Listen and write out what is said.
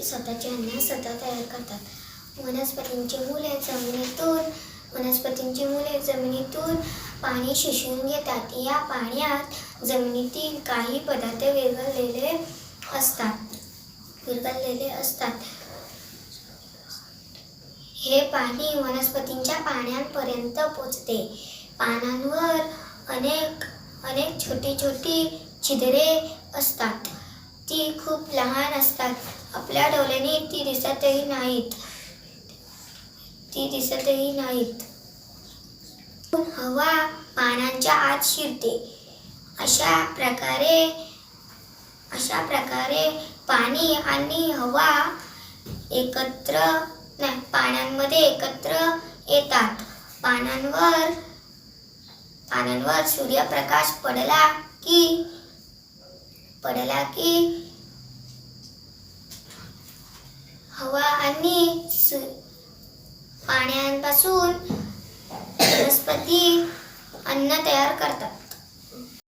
वनस्पती स्वतःचे अन्न स्वतः तयार करतात. वनस्पतींची मुले जमिनीतून वनस्पतींची मुले जमिनीतून पाणी शोषून घेतात. या पाण्यात जमिनीतील काही पदार्थ विरघळलेले असतात. विरघळलेले असतात. हे पाणी वनस्पतींच्या पाण्यापर्यंत पोचते. पानांवर अनेक अनेक छोटी छोटी छिद्रे असतात. ती खूप लहान असतात. आपल्या डोळ्याने ती दिसतही नाहीत. ती दिसतही नाहीत. हवा पानांच्या आत शिरते. अशा प्रकारे अशा प्रकारे पाणी आणि हवा एकत्र नाही पानांमध्ये एकत्र येतात. पानांवर पानांवर सूर्यप्रकाश पडला की पडला की हवा आणि पाण्यापासून वनस्पती अन्न तयार करतात.